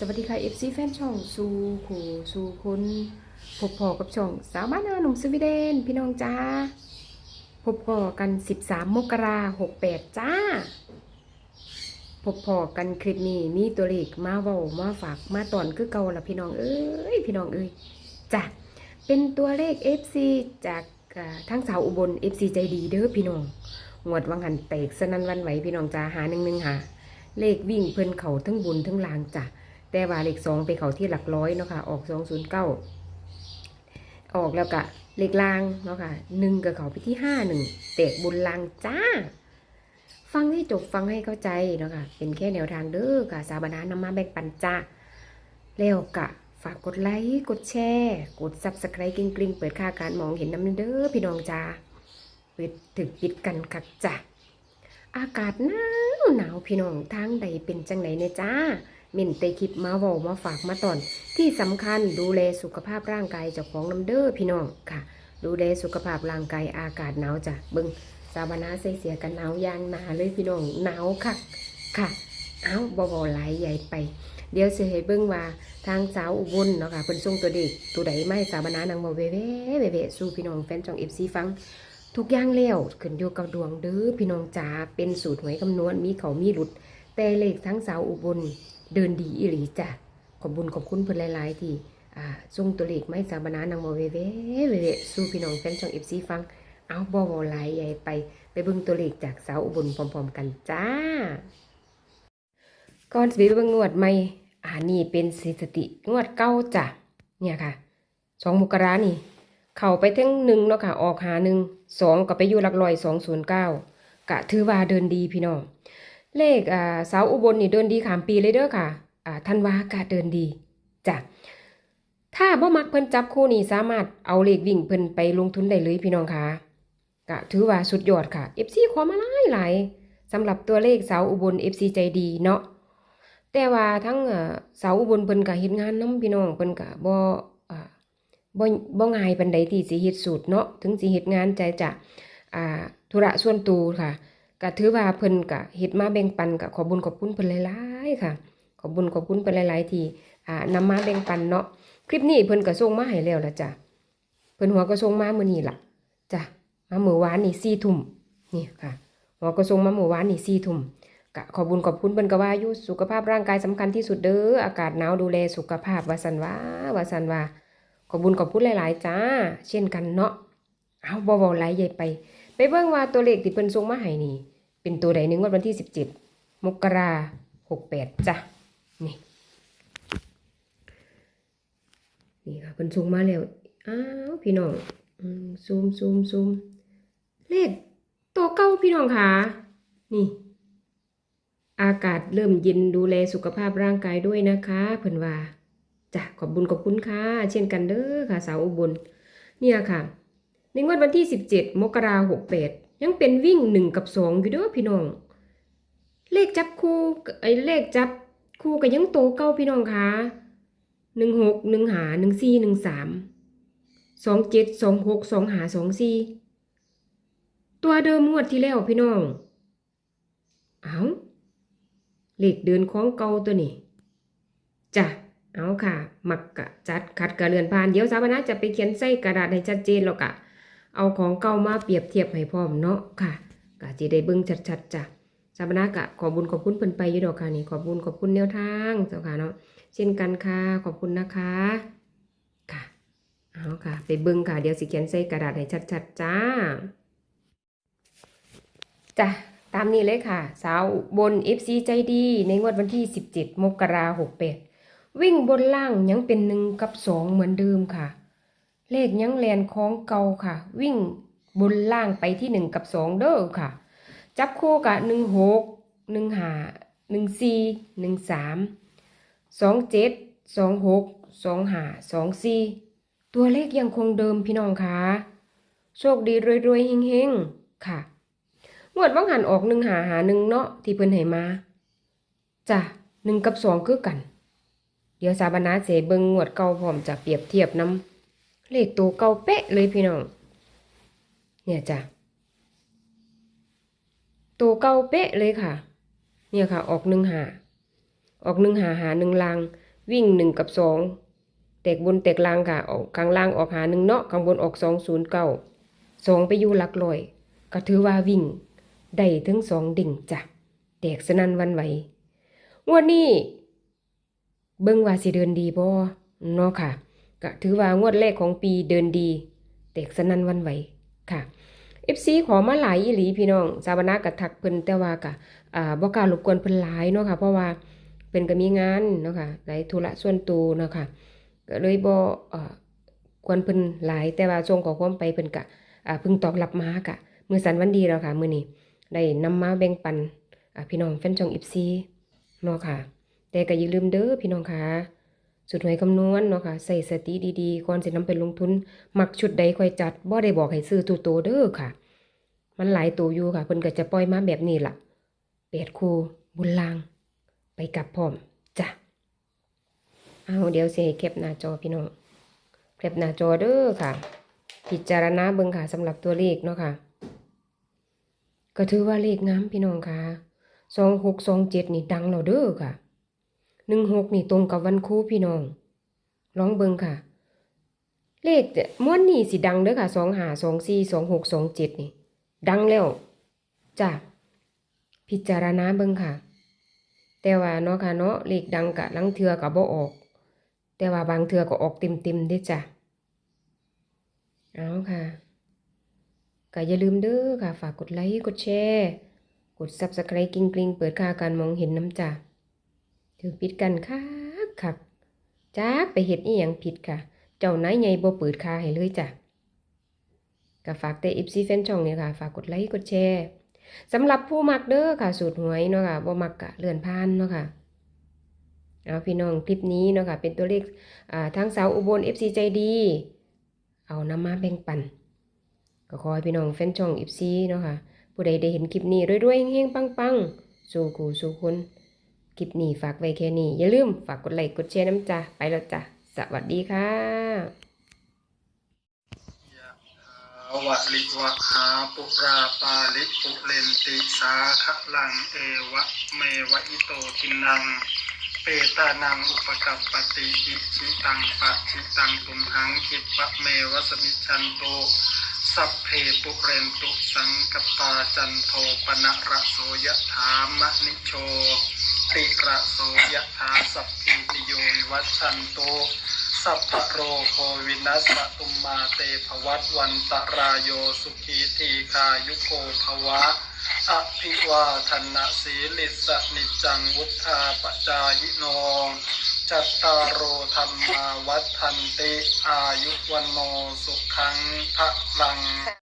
สวัสดีค่ะ FC แฟนช่องสู่ขู่สู่คนพบพอกับช่องสาวบ้านนาหนุ่มสวีเดน พี่น้องจ้า พบพอกัน 13 มกราหกแปดจ้า พบพอกันคลิปนี้มีตัวเลขมาเว้ามาฝากมาตอนคือเก่าละพี่น้องเอ้ยพี่น้องเอ้ยจ้ะเป็นตัวเลข FC จากทั้งสาวอุบล FC ใจดีเด้อพี่น้องงวดวังหันแตกสนั่นวันไหวพี่น้องจ้าหาหนึ่งหนึ่งหาเลขวิ่งเพิ่นเขาทั้งบุญทั้งลางจ้ะ แต่ว่าเลขสองไปเขาที่หลักร้อยเนาะค่ะ ออกสองศูนย์เก้าออกแล้วกะเลขลางเนาะค่ะหนึ่งกับเขาไปที่ห้าหนึ่งแตกบุญลางจ้า ฟังให้จบฟังให้เข้าใจเนาะค่ะ เป็นแค่แนวทางเด้อค่ะ สาบานานำมาแบ่งปันจ้าแล้วกะฝากกดไลค์ กดแชร์ กด subscribe กริ๊งกริ๊งๆ เปิดค่าการมองเห็นน้ำเด้อพี่น้องจ้าเปิดถึกปิดกันคักจ้ะอากาศหนาวหนาวพี่น้องทางใดเป็นจังไหนเนี่ยจ้า เม่นเตคลิปมาเวอมาฝากมาตอน ที่สำคัญดูแลสุขภาพร่างกายเจ้าของน้ำเด้อพี่น้องค่ะ ดูแลสุขภาพร่างกายอากาศหนาวจ้ะเบิงสาบานาใส่เสียกันหนาวยางหนาเลยพี่น้องหนาวคักค่ะเอาบอบอไหลใหญ่ไป เดี๋ยวเสิให้เบิ่งว่าทางสาวอุบลเนาะค่ะเพิ่นส่งตัวเด็กตัวใดไม่สาบานานางบ่เวเวเวเวสู่พี่น้องแฟนช่อง FC ฟังทุกอย่างแล้วขึ้นอยู่กับดวงเด้อพี่น้องจ๋าเป็นสูตรหวยคำนวณมีเขามีหลุด แต่เลขทั้งสาวอุบล เดินดีอีหลีจ้ะขอบบุญขอบคุณเพิ่อนหลายๆที่อ่าส่งตัวเลขไม่สาบานานางบ่เวเว่เว่เวสู่พี่น้องแฟนช่อง FC ฟัง เอาบ่บ่หลายใหญ่ไปไปเบิ่งตัวเลขจากสาวอุบลพร้อมๆกันจ้า ก่อนสิไปเบิ่งงวดใหม่อ่านี่เป็นสถิติงวดเก้าจ้ะเนี่ยค่ะสองมกรานี่ เข้าไปทั้งหนึ่งเนาะค่ะออกหาหนึ่งสองก็ไปอยู่หลักร้อยสองศูนย์เก้ากะถือว่าเดินดีพี่น้อง เลขอ่าสาวอุบลนี่เดินดีขามปีเลยเด้อค่ะอ่าธันวากะเดินดีจ้ะถ้าบ่มักเพิ่นจับคู่นี่สามารถเอาเลขวิ่งเพิ่นไปลงทุนได้เลยพี่น้องค่ะกะถือว่าสุดยอดค่ะ FC ขอมาหลายหลายสำหรับตัวเลขสาวอุบล FC ใจดีเนาะแต่ว่าทั้งเสาวอุบลเพิ่นก็เฮ็ดงานนํพี่น้องเพิ่นก็บ่บ่บ่ง่ายปานใดที่สิเฮ็ดสูตรเนาะถึงสิเฮ็ดงานใจจะอ่าธุระส่วนตัวค่ะ ก็ถือว่าเพิ่นก็เฮ็ดมาแบ่งปันก็ขอบุญขอบคุณเพิ่นหลายๆค่ะ ขอบบุญขอบคุณเพิ่นหลายๆที่อ่านำมาแบ่งปันเนาะคลิปนี้เพิ่นก็ส่งมาให้แล้วละจ้ะเพิ่นหัวก็ส่งมามื้อนี้ล่ะจ้ะมามื้อวานนี่4ทุ่มนี่ค่ะ หัวก็ส่งมามื้อวานนี่4ทุ่มกะขอบุญขอบคุณเพิ่นก็ว่าอยู่สุขภาพร่างกายสำคัญที่สุดเด้ออากาศหนาวดูแลสุขภาพว่าสันว่าว่าสันว่าขอบุญขอบคุณหลาย ๆ จ้า เช่นกันเนาะเอาบ่เว้าหลายใหญ่ไป ไปเบิ่งว่าตัวเลขที่เพิ่นส่งมาให้นี่ เป็นตัวใดในงวดวันที่17มกราคม68จ้ะนี่นี่ค่ะเพิ่นส่งมาแล้วอ้าวพี่น้องซูมซูมซูมเลขตัวเก้าพี่น้องค่ะนี่ อากาศเริ่มเย็นดูแลสุขภาพร่างกายด้วยนะคะเพิ่นว่าจ้ะขอบบุญขอบคุณค่ะ เช่นกันเด้อค่ะ สาวอุบลเนี่ยค่ะ งวดวันที่ 17 มกราคม68ยังเป็นวิ่ง1กับ2อยู่เด้อพี่น้อง เลขจับคู่ไอ้เลขจับคู่ก็ยังโตเก้าพี่น้องค่ะ16 1หา14 13 27 26 2หา24ตัวเดิมงวดที่แล้วพี่น้อง เอาเลขเดินของเก่าตัวนี้จ้ะเอาค่ะ มักกะจัดขัดกะเรือนผ่าน เดี๋ยวสาวนาจะไปเขียนใส่กระดาษให้ชัดเจนแล้วกะ เอาของเก่ามาเปรียบเทียบให้พร้อมเนาะค่ะกะจะได้เบิ่งชัดๆจ้ะสาวนากะขอบุญขอบคุณเพิ่นไปอยู่ดอกค่ะนี่ขอบุญขอบคุณแนวทางเจ้าค่ะเนาะเช่นกันค่ะขอบคุณนะคะค่ะเอาค่ะ ไปเบิ่งค่ะเดี๋ยวสิเขียนใส่กระดาษให้ชัดๆจ้าจ้ะตามนี้เลยค่ะ สาวบน FC ใจดี ในงวดวันที่ 17 มกราคม68วิ่งบนล่างยังเป็นหนึ่งกับสองเหมือนเดิมค่ะ เลขยังแลนของเก่าค่ะ วิ่งบนล่างไปที่หนึ่งกับสองเด้อค่ะ จับคู่กับหนึ่งหกหนึ่งหาหนึ่งสี่หนึ่งสามสองเจ็ดสองหกสองหาสองสี่ตัวเลขยังคงเดิมพี่น้องค่ะ โชคดีรวยๆเฮงๆค่ะงวดวังหันออกหนึ่งหาหาหนึ่งเนาะที่เพิ่นให้มาจ้ะหนึ่งกับสองคือกัน เดี๋ยวสาบานาเสเบิงงวดเก่าพร้อมจะเปรียบเทียบน้ำ เลขตัวเก่าเป๊ะเลยพี่น้อง เนี่ยจ้ะตัวเก่าเป๊ะเลยค่ะ เนี่ยค่ะ ออกหนึ่งหา ออกหนึ่งหาหาหนึ่งลาง วิ่งหนึ่งกับสองแตกบนแตกลางค่ะ ออกกลางล่างออกหาหนึ่งเนาะข้างบนออกสองศูนย์เก้าสองไปอยู่หลักลอย ก็ถือว่าวิ่งได้ถึงสองดิ่งจ้ะแตกสนันวันไหวงวดนี้ เบิ่งว่าสิเดินดีบ่เนาะค่ะ ก็ถือว่างวดแรกของปีเดินดี แตกสนั่นวันไหวค่ะ FC ขอมาหลายอีหลีพี่น้องสาวนาก็ทักเพิ่นแต่ว่าก็อ่าบ่กล้ารบกวนเพิ่นหลายเนาะค่ะ เพราะว่าเพิ่นก็มีงานเนาะค่ะหลายธุระส่วนตัวเนาะค่ะก็เลยบ่อ่อกวนเพิ่นหลายแต่ว่าส่งขอความไปเพิ่นก็อ่าเพิ่งตอบรับมากะมือสันวันดีแล้วค่ะมื้อนี้ได้นำมาแบ่งปันอ่าพี่น้องแฟนช่อง FC เนาะค่ะ แต่ก็อย่าลืมเด้อพี่น้องค่ะ สุดหน่วยคำนวณเนาะค่ะใส่สติดีๆก่อนสินำไปลงทุน มักชุดใดค่อยจัดบ่ได้บอกให้ซื้อตัวโตเด้อค่ะ มันหลายตัวอยู่ค่ะเพิ่นก็จะปล่อยมาแบบนี้ล่ะแปดคูบุญลาง ไปกับพร้อมจ้ะเอาเดี๋ยวสิให้แคปหน้าจอพี่น้องแคปหน้าจอเด้อค่ะ พิจารณาเบิ่งค่ะสำหรับตัวเลขเนาะค่ะ ก็ถือว่าเลขงามพี่น้องค่ะสองหกสองเจ็ดนี่ดังแล้วเด้อค่ะ หนึ่งหกนี่ตรงกับวันครูพี่น้อง ลองเบิ่งค่ะ เลขม้วนนี่สิดังเด้อค่ะสองหาสองสี่สองหกสองเจ็ดนี่ ดังแล้วจ้ะพิจารณาเบิ่งค่ะ แต่ว่าเนาะค่ะเนาะเลขดังกะลังเทือกับบ่ออก แต่ว่าบางเทือก็ออกเต็มๆเด้จ้ะเอาค่ะก็อย่าลืมเด้อค่ะ ฝากกดไลค์ กดแชร์ กด Subscribe กริ๊งกริ๊งเปิดค่าการมองเห็นน้ำจ้ะ ถือปิดกันค่ะคักจักไปเฮ็ดอีหยังผิดค่ะ เจ้านายใหญ่บ่เปิดคาให้เลยจ้ะก็ฝากแต่อิฟซีแฟนช่องเนี่ยค่ะ ฝากกดไลค์กดแชร์สำหรับผู้มักเด้อค่ะ สูตรหวยเนาะค่ะบ่มักกะเลื่อนผ่านเนาะค่ะเอาพี่น้องคลิปนี้เนาะค่ะเป็นตัวเลขอ่าทางสาวอุบล FC ใจดี เอานำมาแบ่งปัน ก็ขอให้พี่น้องแฟนช่อง FC เนาะค่ะผู้ใดได้เห็นคลิปนี้รวยๆเฮงๆปังๆ สู่กูสู่คน คลิปนี้ฝากไว้แค่นี้อย่าลืมฝากกดไลค์กดแชร์น้ำจ้ะไปแล้วจ้ะสวัสดีค่ะวะลิวะหาปุราปาลิปุเรนติสาคะลังเอวะเมวะอิโตทินัง เปตานังอุปกัปปติอิชิตังปะชิตังตุมหังคิปะเมวะสมิจันโตสัพเพปุเรนตุสังกปาจันโทปนะระโสยะถามะนิโช ติระโสยะถาสัพพิติโยวิวัชันโตสัพพะโรโควินัสตุมมาเตภวัตวันตรายโยสุขีทีคายุโกภวะอภิวาทนาสีลิสนิจจังวุธาปจายโนจัตตารโอธรรมาวัฏทันติอายุวันโนสุขังพระลัง